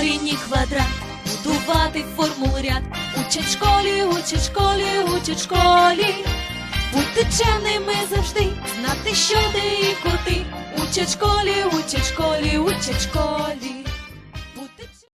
Знати корінь і квадрат, будувати форму ряд. Учать школі, учать школі, учать школі. Бути чемними завжди, знати, що ти і куди. Учать школі, учать школі, учать школі.